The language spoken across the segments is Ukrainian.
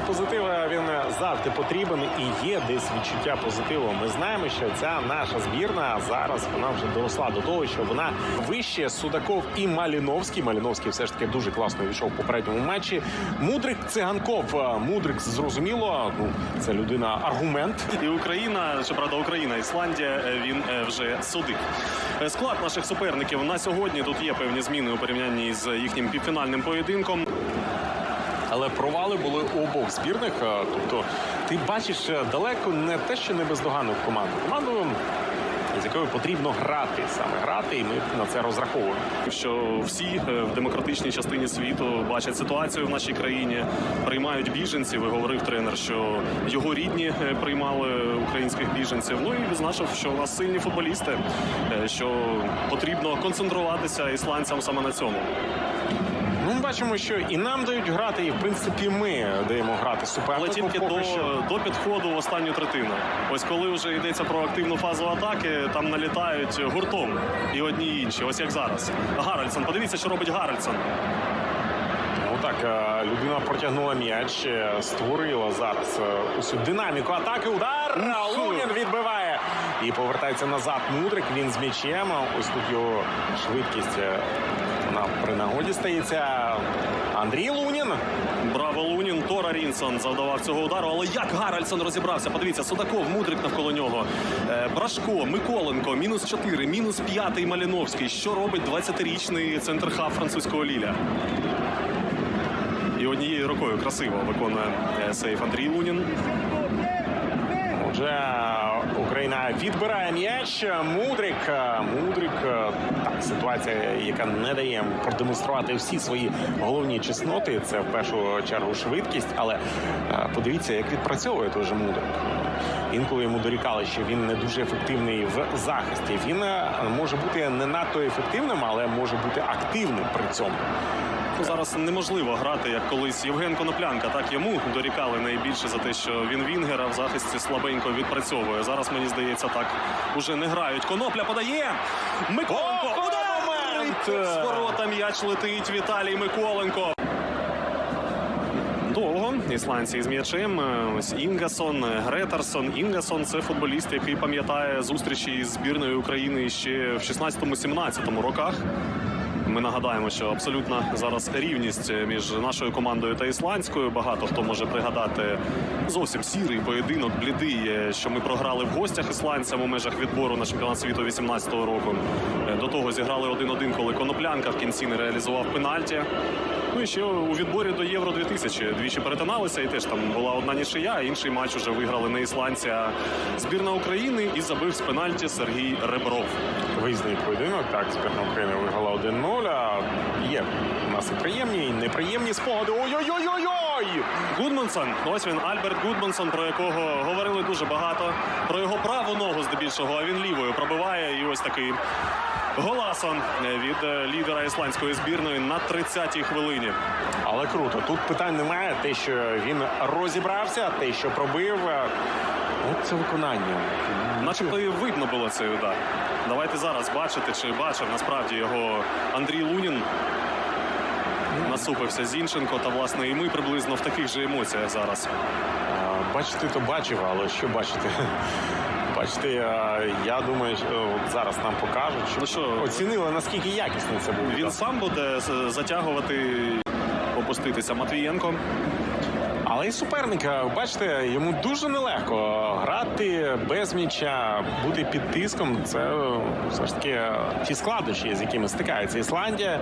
цей позитив е, він завжди потрібен і є десь відчуття позитиву. Ми знаємо, що ця наша збірна зараз вона вже доросла до того, що вона вище Судаков і Маліновський. Маліновський все ж таки дуже класно війшов в попередньому матчі. Мудрик циганков. Е, Мудрик зрозуміло. Ну це людина аргумент. І Україна, щоправда, Україна, Ісландія, е, він е, вже судить. Е, Склад наших суперників на сьогодні тут є певні зміни у порівнянні з їхнім півфінальним поєдинком. Але провали були у обох збірних. Тобто, ти бачиш е, далеко не те, що не бездоганну команду. Команду, з якою потрібно грати саме грати, і ми на це розраховуємо. Що всі е, в демократичній частині світу бачать ситуацію в нашій країні, приймають біженців. Говорив тренер, що його рідні е, приймали українських біженців. Ну і відзначив, що у нас сильні футболісти, що потрібно концентруватися ісландцям саме на цьому. Ну, ми бачимо, що і нам дають грати, і в принципі ми даємо грати супернику. Але тільки до, що. до підходу в останню третину. Ось коли вже йдеться про активну фазу атаки, там налітають гуртом і одні і інші. Ось як зараз. Гаральсон, подивіться, що робить Гаральсон. Ну так, е, людина протягнула м'яч, е, створила зараз е, усю динаміку атаки. Удар! Лунін відбиває і повертається назад. Мудрик. Він з м'ячем. Ось тут його швидкість. При нагоді стається. Андрій Лунін. Браво Лунін, Тора Рінсон завдавав цього удару. Але як Гаральсон розібрався? Подивіться, Судаков, Мудрик навколо нього. Е, Брашко, Миколенко, мінус 4, мінус 5 Маліновський. Що робить 20-річний центр-хаб французького Ліля? І однією рукою красиво виконує е, сейф Андрій Лунін. Отже, Україна відбирає м'яч. Мудрик. е, Мудрик. е, Так, ситуація, яка не дає продемонструвати всі свої головні чесноти. Це в першу чергу швидкість. Але е, подивіться, як відпрацьовує той же Мудрик. Інколи йому дорікали, що він не дуже ефективний в захисті. Він може бути не надто ефективним, але може бути активним при цьому. Ну, Зараз неможливо грати, як колись Євген Коноплянка. Так йому дорікали найбільше за те, що він Вінгера в захисті слабенько відпрацьовує. Зараз мені здається, так уже не грають. Конопля подає. Миколенко. О, Удар! момент! З ворота м'яч летить. Віталій Миколенко. Довго ісландці з м'ячем. Ось Інгасон, Гретарсон. Інгасон це футболіст, який пам'ятає зустрічі з збірною України ще в 16-17 роках. Ми нагадаємо, що абсолютно зараз рівність між нашою командою та ісландською. Багато хто може пригадати зовсім сірий поєдинок, блідий, е, що ми програли в гостях ісландцям у межах відбору на чемпіонат світу 18-го року. Е, До того зіграли 1-1, коли Коноплянка в кінці не реалізував пенальті. Ну і ще у відборі до Євро 2000 двічі перетиналися, і теж там була одна нічия. а Інший матч уже виграли не ісландці, а збірна України і забив з пенальті Сергій Ребров. Виїзний поєдинок. Так, збірна України виграла 1-0. А Є у нас і приємні, і неприємні спогади. Ой-ой-ой-ой-ой! Гудмансон, ось він Альберт Гудмансон, про якого говорили дуже багато. Про його праву ногу здебільшого, а він лівою пробиває. І ось такий голасон від е, лідера ісландської збірної на 30-й хвилині. Але круто. Тут питань немає. Те, що він розібрався, те, що пробив. е, От це виконання. Начебто і видно було цей удар. Давайте зараз бачити, чи бачив насправді його Андрій Лунін. Насупився Зінченко, та власне і ми приблизно в таких же емоціях зараз. Бачити, то бачив, але що бачити? Бачите, я, думаю, що от зараз нам покажуть, що, Ну що, оцінили, наскільки якісний це був. Він сам буде затягувати, опуститися Матвієнко. Але і суперника, бачите, йому дуже нелегко грати без м'яча, бути під тиском. Це е, все ж таки ті складнощі, з якими стикається Ісландія.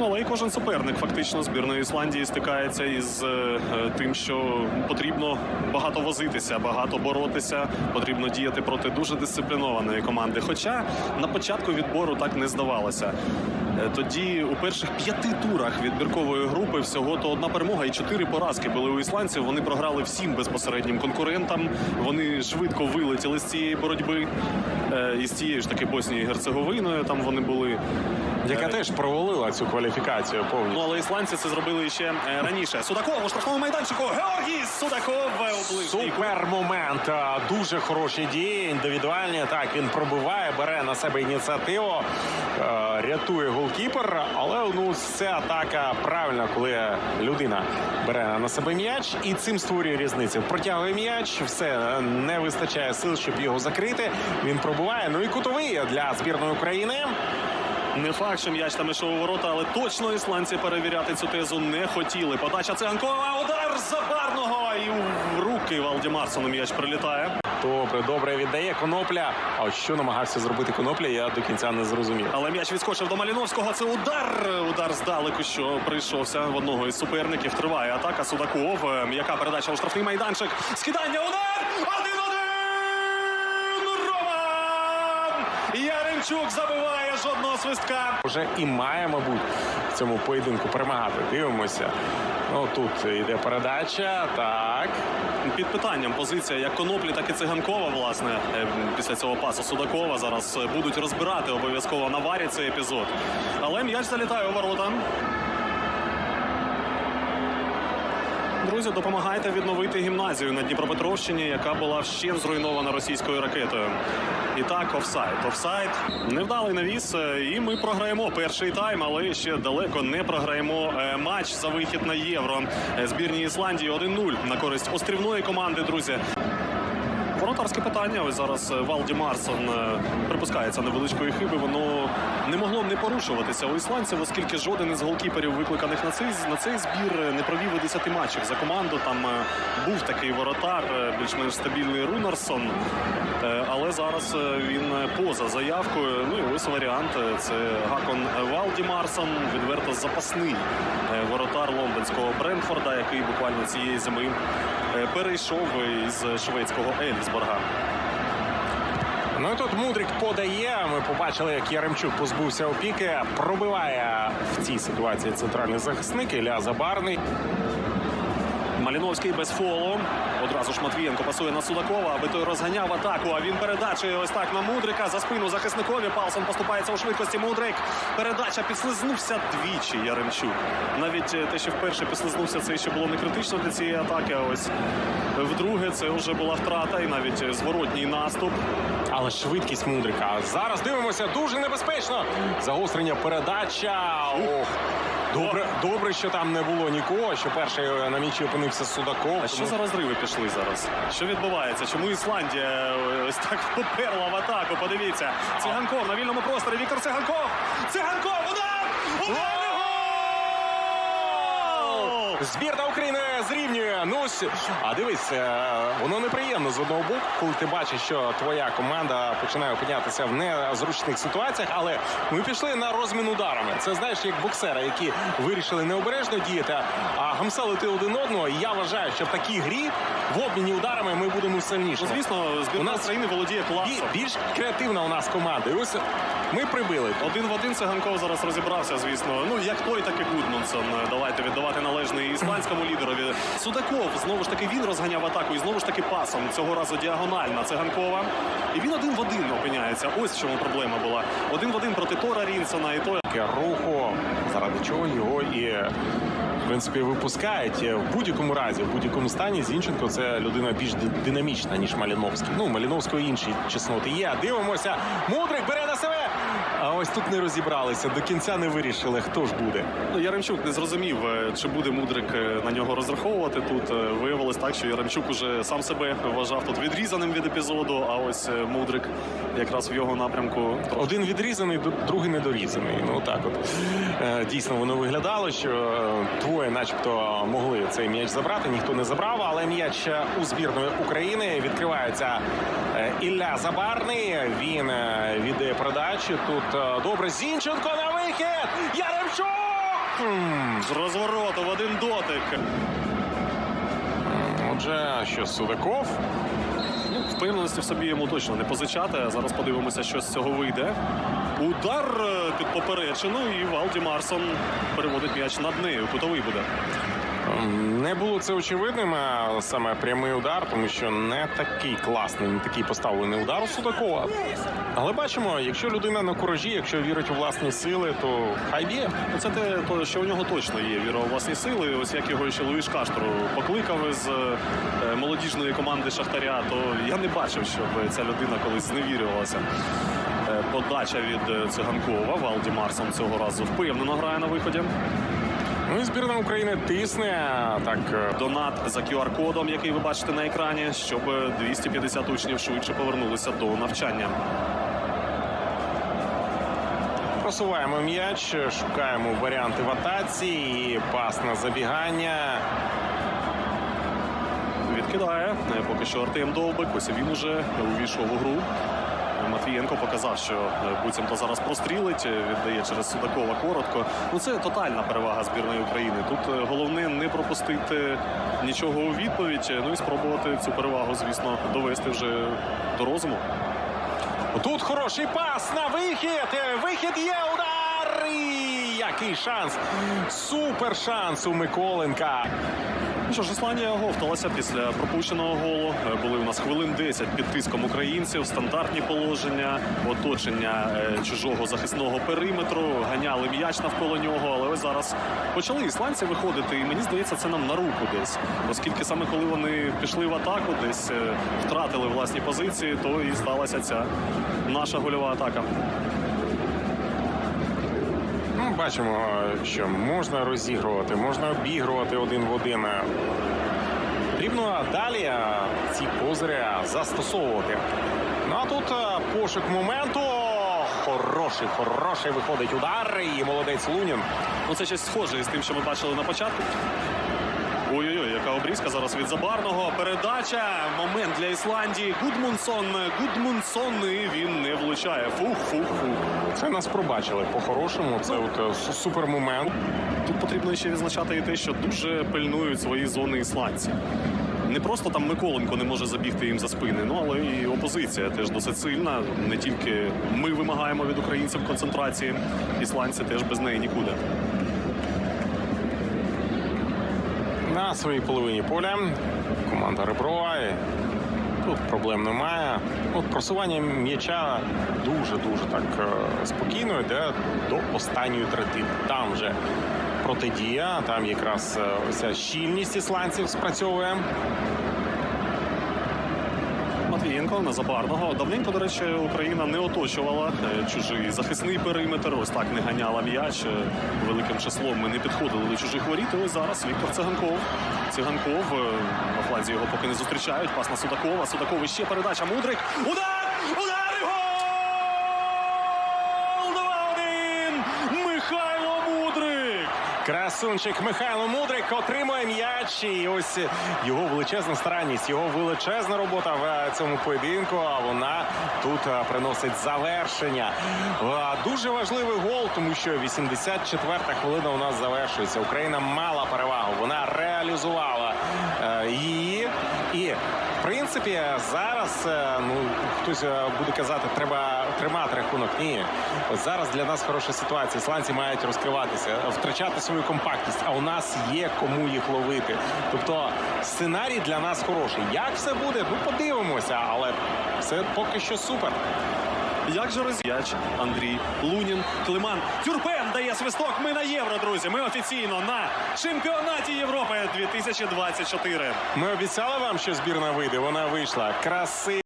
Ну, але і кожен суперник фактично збірної Ісландії стикається із е, тим, що потрібно багато возитися, багато боротися. Потрібно діяти проти дуже дисциплінованої команди. Хоча на початку відбору так не здавалося. Е, Тоді у перших п'яти турах відбіркової групи всього то одна перемога і чотири поразки були у ісландців. Вони програли всім безпосереднім конкурентам. Вони швидко вилетіли з цієї боротьби. Е, І з цією ж таки Боснією і Герцеговиною там вони були. Яка Е, теж провалила цю кваліфікацію повністю. Ну, але ісландці це зробили ще е, раніше. Судаков у штрафному майданчику. Георгій Судаков е, Супер момент. Дуже хороші дії, індивідуальні. Так, він пробиває, бере на себе ініціативу, е, рятує голкіпер. Але ну це атака правильна, коли людина бере на себе м'яч і цим створює різницю. Протягує м'яч, все не вистачає сил, щоб його закрити. Він пробиває. Ну і кутовий для збірної України. Не факт, що м'яч там ішов у ворота, але точно ісландці перевіряти цю тезу не хотіли. Подача Циганкова, удар Забарного і в руки Валдімарсону м'яч прилітає. Добре, добре віддає конопля. А от що намагався зробити конопля, я до кінця не зрозумів. Але м'яч відскочив до Маліновського. Це удар. Удар здалеку, що прийшовся в одного із суперників. Триває атака Судаков. М'яка передача у штрафний майданчик. Скидання. Удар! Яремчук забиває жодного свистка. Вже і має, мабуть, в цьому поєдинку перемагати. Дивимося. Ну тут йде передача. Так. Під питанням позиція як Коноплі, так і Циганкова, власне, е, після цього пасу Судакова зараз е, будуть розбирати обов'язково на варі цей епізод. Але м'яч залітає у ворота. Друзі, допомагайте відновити гімназію на Дніпропетровщині, яка була вщен зруйнована російською ракетою. І так, офсайд. Офсайд невдалий навіс, е, і ми програємо перший тайм, але ще далеко не програємо е, матч за вихід на євро. Е, Збірні Ісландії 1-0 на користь острівної команди, друзі. Воротарське питання. Ось зараз Валді Марсон припускається невеличкої хиби. Воно не могло не порушуватися у ісландців, оскільки жоден із голкіперів, викликаних на цей на цей збір, не провів і 10 матчів за команду. Там е, був такий воротар, е, більш-менш стабільний Рунарсон. Е, Але зараз він поза заявкою. Ну і ось варіант. Це Гакон Валді Марсон, відверто запасний воротар лондонського Бренфорда, який буквально цієї зими перейшов із шведського Ельсборга. Ну і тут Мудрик подає. Ми побачили, як Яремчук позбувся опіки. Пробиває в цій ситуації центральний захисник Ілля Забарний. Маліновський без фолу. Одразу ж Матвієнко пасує на Судакова, аби той розганяв атаку. А він передачує ось так на Мудрика за спину захисникові. Палсон поступається у швидкості. Мудрик. Передача підслизнувся двічі. Яремчук. Навіть те, що вперше підслизнувся, це ще було не критично для цієї атаки. А ось вдруге це вже була втрата, і навіть зворотній наступ. Але швидкість Мудрика. Зараз дивимося дуже небезпечно. Загострення передача. Ох. Добре, добре, що там не було нікого. Що перший на мічі опинився Судаков. А що за розриви пішли зараз? Що відбувається? Чому Ісландія е, ось так поперла в атаку? Подивіться. Циганков на вільному просторі. Віктор Циганков! Циганков! Удар! Удар! Збірна України зрівнює. Ну а дивись, е, воно неприємно з одного боку, коли ти бачиш, що твоя команда починає опинятися в незручних ситуаціях, але ми пішли на розмін ударами. Це знаєш, як боксери, які вирішили необережно діяти, а гамселити один одного. І я вважаю, що в такій грі в обміні ударами ми будемо сильніші. Звісно, збірна У нас України володіє класом. більш креативна у нас команда. І ось ми прибили. Один в один Циганков зараз розібрався, звісно. Ну, як той, так і Гудмунсон. Давайте віддавати належний ісландському лідерові. Судаков, знову ж таки, він розганяв атаку і знову ж таки пасом. Цього разу діагональна Циганкова. І він один в один опиняється. Ось в чому проблема була. Один в один проти Тора Рінсона. І той руху, заради чого його і в принципі випускають в будь-якому разі, в будь-якому стані. Зінченко це людина більш динамічна ніж Маліновський. Ну Маліновського інші чесноти є. Дивимося. Мудрик бере на себе. А ось тут не розібралися. До кінця не вирішили, хто ж буде. Ну, Яремчук не зрозумів, е, чи буде Мудрик е, на нього розраховувати. Тут е, виявилось так, що Яремчук уже сам себе вважав тут відрізаним від епізоду. А ось Мудрик якраз в його напрямку Один відрізаний, другий недорізаний. Ну так от дійсно воно виглядало, що двоє, начебто, могли цей м'яч забрати. Ніхто не забрав, але м'яч у збірної України відкривається Ілля Забарний. Він віддає передачу. Тут добре Зінченко на вихід. Яремчук! З розвороту в один дотик. Отже, що Судаков. Ну, впевненості в собі йому точно не позичати. Зараз подивимося, що з цього вийде. Удар е, під поперечину, і Валді Марсон переводить м'яч над нею. Кутовий буде. Не було це очевидним, а саме прямий удар, тому що не такий класний, не такий поставлений удар у Судакова. Але бачимо, якщо людина на куражі, якщо вірить у власні сили, то хай б'є. Ну, Це те, то, що у нього точно є віра у власні сили. Ось як його ще Луїш Каштору покликав із е, молодіжної команди Шахтаря, то я не бачив, щоб ця людина колись зневірювалася. Е, Подача від е, циганкова. Валді Марсон цього разу впевнено грає на виході. Ну і збірна України тисне так. е, Донат за QR-кодом, який ви бачите на екрані, щоб 250 учнів швидше повернулися до навчання. Просуваємо м'яч, шукаємо варіанти в атаці, і пас на забігання. Відкидає Е, поки що Артем Довбик. Ось він уже увійшов у гру. Матвієнко показав, що е, буцімто зараз прострілить, е, віддає через Судакова коротко. Ну це тотальна перевага збірної України. Тут е, головне не пропустити нічого у відповідь. Ну і спробувати цю перевагу, звісно, довести вже до розуму. Тут хороший пас на вихід. Вихід є удар. І який шанс! Супер шанс у Миколенка. Що ж, Ісландія оговталася після пропущеного голу. Е, Були у нас хвилин 10 під тиском українців, стандартні положення, оточення е, чужого захисного периметру, ганяли м'яч навколо нього. Але ось зараз почали ісландці виходити, і мені здається, це нам на руку десь. Оскільки саме коли вони пішли в атаку, десь е, втратили власні позиції, то і сталася ця наша гольова атака. Бачимо, що можна розігрувати, можна обігрувати один в один. Потрібно далі ці козирі застосовувати. Ну а тут е, пошук моменту. Хороший, хороший виходить удар. І молодець Лунін. Ну, це щось схоже із тим, що ми бачили на початку. Ой-ой-ой, яка обрізка зараз від Забарного. Передача. Момент для Ісландії. Гудмунсон. Гудмунсон. І він не влучає. Фух, фух, фух. Це нас пробачили по-хорошому. Це от е, супер момент. Тут потрібно ще відзначати і те, що дуже пильнують свої зони ісландці. Не просто там Миколенко не може забігти їм за спини, ну але і опозиція теж досить сильна. Не тільки ми вимагаємо від українців концентрації, ісландці теж без неї нікуди. На своїй половині поля команда Реброва. Тут проблем немає. От просування м'яча дуже-дуже так е, спокійно йде до останньої третини. Там вже протидія, там якраз ця щільність ісландців спрацьовує. Матвієнко на. Давненько, до речі, Україна не оточувала е, чужий захисний периметр. Ось так не ганяла м'яч. Е, Великим числом ми не підходили до чужих воріт. Ось зараз Віктор Циганков. Циганков е, на фланзі його поки не зустрічають. Пас на Судакова. Судаков ще передача. Мудрик. Удар! і Гол! 2-1! Михайло Мудрик! Красунчик Михайло Мудрик отримує м'яч. І ось його величезна старанність, його величезна робота в цьому поєдинку. А вона тут е, приносить завершення. Е, Дуже важливий гол, тому що 84-та хвилина у нас завершується. Україна мала перевагу. Вона реалізувала е, її. В принципі зараз е, ну хтось е, буде казати, треба тримати рахунок. Ні, Ось зараз для нас хороша ситуація. Ісландці мають розкриватися, втрачати свою компактність. А у нас є кому їх ловити. Тобто сценарій для нас хороший. Як все буде? Ну подивимося, але все поки що супер. Як же роз'яч Андрій Лунін Климан Тюрпен дає свисток. Ми на євро, друзі. Ми офіційно на чемпіонаті Європи 2024. Ми обіцяли вам, що збірна вийде. Вона вийшла. Красиво.